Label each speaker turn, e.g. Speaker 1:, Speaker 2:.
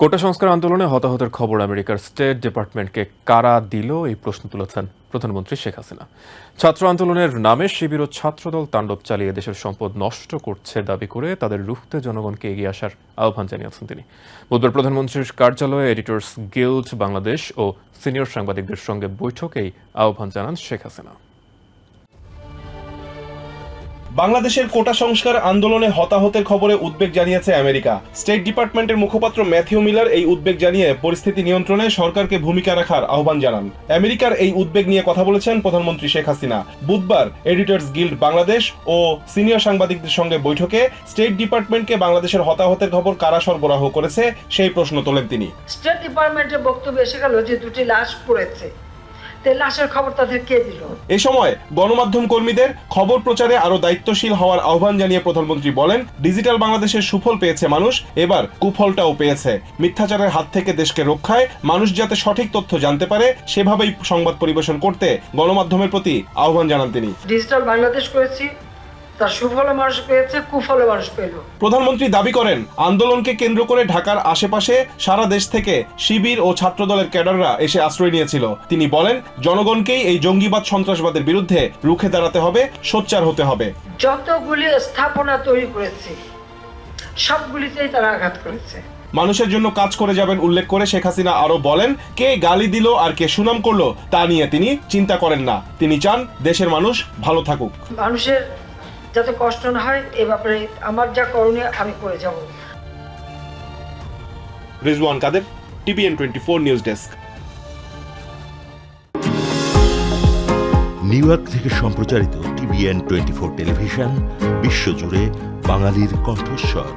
Speaker 1: কোটা সংস্কার আন্দোলনে হতাহতের খবর আমেরিকার স্টেট ডিপার্টমেন্টকে কারা দিল এই প্রশ্ন তুলেছেন প্রধানমন্ত্রী শেখ হাসিনা। ছাত্র আন্দোলনের নামে শিবির ও ছাত্রদল তাণ্ডব চালিয়ে দেশের সম্পদ নষ্ট করছে দাবি করে তাদের রুখতে জনগণকে এগিয়ে আসার আহ্বান জানিয়েছেন তিনি। বুধবার প্রধানমন্ত্রীর কার্যালয়ে এডিটর্স গিল্ড বাংলাদেশ ও সিনিয়র সাংবাদিকদের সঙ্গে বৈঠকেই আহ্বান জানান শেখ হাসিনা।
Speaker 2: বাংলাদেশের কোটা সংস্কার আন্দোলনে হতাহতের খবরে উদ্বেগ জানিয়েছে আমেরিকা। স্টেট ডিপার্টমেন্টের মুখপাত্র ম্যাথিউ মিলার এই উদ্বেগ জানিয়ে পরিস্থিতি নিয়ন্ত্রণে সরকারকে ভূমিকা রাখার আহ্বান জানান। আমেরিকার এই উদ্বেগ নিয়ে কথা বলেছেন প্রধানমন্ত্রী শেখ হাসিনা। বুধবার এডিটর্স গিল্ড বাংলাদেশ ও সিনিয়র সাংবাদিকদের সঙ্গে বৈঠকে স্টেট ডিপার্টমেন্টকে বাংলাদেশের হতাহতের খবর কারা সরবরাহ করেছে সেই প্রশ্ন তোলেন তিনি।
Speaker 3: স্টেট ডিপার্টমেন্টের বক্তব্য এসে গেল যে দুটি লাশ পড়েছে। লাশের খবর তাদের কে দিল?
Speaker 2: এ সময় গণমাধ্যম কর্মীদের খবর প্রচারে আরও দায়িত্বশীল হওয়ার আহ্বান জানিয়ে প্রধানমন্ত্রী বলেন ডিজিটাল বাংলাদেশের সুফল পেয়েছে মানুষ এবার কুফলটাও পেয়েছে। মিথ্যাচারের হাত থেকে দেশকে রক্ষায় মানুষ যাতে সঠিক তথ্য জানতে পারে সেভাবেই সংবাদ পরিবেশন করতে গণমাধ্যমের প্রতি আহ্বান জানান তিনি।
Speaker 3: ডিজিটাল বাংলাদেশ করেছি তার সুফল মানুষ পেয়েছে কুফল মানুষ পেল।
Speaker 2: প্রধানমন্ত্রী দাবি করেন আন্দোলনকে কেন্দ্র করে ঢাকার আশেপাশে সারা দেশ থেকে শিবির ও ছাত্রদলের ক্যাডাররা এসে আশ্রয় নিয়েছিল। তিনি বলেন জনগণকেই এই জঙ্গিবাদ সন্ত্রাসবাদের বিরুদ্ধে রুখে দাঁড়াতে হবে সোচ্চার হতে হবে।
Speaker 3: যতগুলি স্থাপনা তৈরি করেছে সবগুলিতেই তারা আঘাত করেছে।
Speaker 2: মানুষের জন্য কাজ করে যাবেন উল্লেখ করে শেখ হাসিনা আরও বলেন কে গালি দিল আর কে সুনাম করল তা নিয়ে তিনি চিন্তা করেন না। তিনি চান দেশের মানুষ ভালো থাকুক।
Speaker 3: মানুষের যাতে কষ্ট না হয় এ ব্যাপারে আমার যা করণীয় আমি করে যাব।
Speaker 2: Rizwan Kader TVN twenty four news desk.
Speaker 4: New York থেকে সম্প্রচারিত টিভিএন টোয়েন্টি ফোর টেলিভিশন বিশ্বজুড়ে বাঙালির কণ্ঠস্বর।